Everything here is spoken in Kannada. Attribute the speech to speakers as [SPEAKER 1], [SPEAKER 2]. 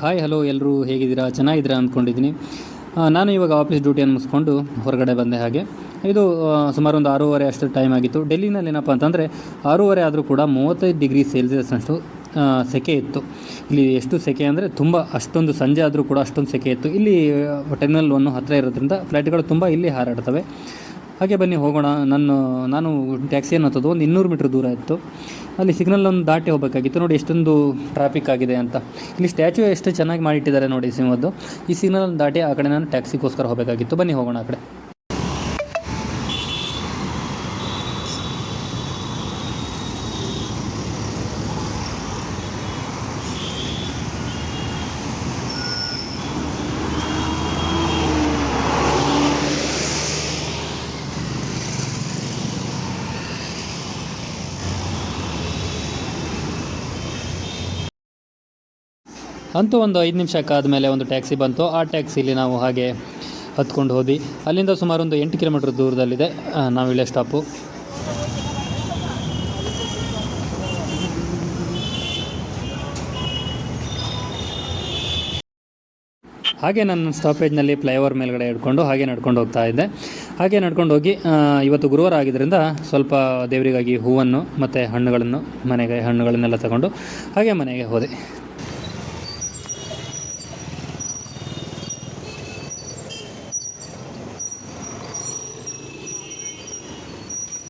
[SPEAKER 1] ಹಾಯ್ ಹಲೋ ಎಲ್ಲರೂ ಹೇಗಿದ್ದೀರಾ? ಚೆನ್ನಾಗಿದ್ದೀರಾ ಅಂದ್ಕೊಂಡಿದ್ದೀನಿ. ನಾನು ಇವಾಗ ಆಫೀಸ್ ಡ್ಯೂಟಿಯನ್ನು ಮುಗಿಸ್ಕೊಂಡು ಹೊರಗಡೆ ಬಂದೆ ಹಾಗೆ. ಇದು ಸುಮಾರು ಒಂದು ಆರೂವರೆ ಅಷ್ಟು ಟೈಮ್ ಆಗಿತ್ತು. ಡೆಲ್ಲಿನಲ್ಲಿ ಏನಪ್ಪ ಅಂತಂದರೆ, ಆರೂವರೆ ಆದರೂ ಕೂಡ ಮೂವತ್ತೈದು ಡಿಗ್ರಿ ಸೆಲ್ಸಿಯಸ್ ಅಷ್ಟು ಸೆಕೆ ಇತ್ತು. ಇಲ್ಲಿ ಎಷ್ಟು ಸೆಕೆ ಅಂದರೆ ತುಂಬ, ಅಷ್ಟೊಂದು ಸಂಜೆ ಆದರೂ ಕೂಡ ಅಷ್ಟೊಂದು ಸೆಕೆ ಇತ್ತು. ಇಲ್ಲಿ ಟರ್ಮಿನಲ್ ಒನ್ ಹತ್ತಿರ ಇರೋದ್ರಿಂದ ಫ್ಲೈಟ್ಗಳು ತುಂಬ ಇಲ್ಲಿ ಹಾರಾಡ್ತವೆ. ಹಾಗೆ ಬನ್ನಿ, ಹೋಗೋಣ. ನಾನು ನಾನು ಟ್ಯಾಕ್ಸಿಯನ್ನು ಹತ್ತೋದು. ಒಂದು ಇನ್ನೂರು ಮೀಟ್ರ್ ದೂರ ಇತ್ತು. ಅಲ್ಲಿ ಸಿಗ್ನಲ್ ಒಂದು ದಾಟಿ ಹೋಗಬೇಕಾಗಿತ್ತು. ನೋಡಿ, ಎಷ್ಟೊಂದು ಟ್ರಾಫಿಕ್ ಆಗಿದೆ ಅಂತ. ಇಲ್ಲಿ ಸ್ಟ್ಯಾಚು ಎಷ್ಟು ಚೆನ್ನಾಗಿ ಮಾಡಿಟ್ಟಿದ್ದಾರೆ ನೋಡಿ, ಸಿಂಹದ್ದು. ಈ ಸಿಗ್ನಲ್ ದಾಟಿ ಆ ಕಡೆ ನಾನು ಟ್ಯಾಕ್ಸಿಗೋಸ್ಕರ ಹೋಗಬೇಕಾಗಿತ್ತು. ಬನ್ನಿ, ಹೋಗೋಣ ಆ ಕಡೆ. ಅಂತೂ ಒಂದು ಐದು ಮೇಲೆ ಒಂದು ಟ್ಯಾಕ್ಸಿ ಬಂತು. ಆ ಟ್ಯಾಕ್ಸಿಲಿ ನಾವು ಹಾಗೆ ಹತ್ಕೊಂಡು ಹೋದ್ವಿ. ಅಲ್ಲಿಂದ ಸುಮಾರು ಒಂದು ಎಂಟು ಕಿಲೋಮೀಟ್ರ್ ದೂರದಲ್ಲಿದೆ. ನಾವು ಇಲ್ಲೇ ಸ್ಟಾಪು. ಹಾಗೆ ನನ್ನ ಸ್ಟಾಪೇಜ್ನಲ್ಲಿ ಫ್ಲೈಓವರ್ ಮೇಲ್ಗಡೆ ಹಿಡ್ಕೊಂಡು ಹಾಗೆ ನಡ್ಕೊಂಡು ಹೋಗ್ತಾ ಇದ್ದೆ. ಹಾಗೆ ನಡ್ಕೊಂಡು ಹೋಗಿ ಇವತ್ತು ಗುರುವಾರ ಆಗಿದ್ದರಿಂದ ಸ್ವಲ್ಪ ದೇವರಿಗಾಗಿ ಹೂವನ್ನು ಮತ್ತು ಹಣ್ಣುಗಳನ್ನು, ಮನೆಗೆ ಹಣ್ಣುಗಳನ್ನೆಲ್ಲ ತಗೊಂಡು ಹಾಗೆ ಮನೆಗೆ ಹೋದೆ.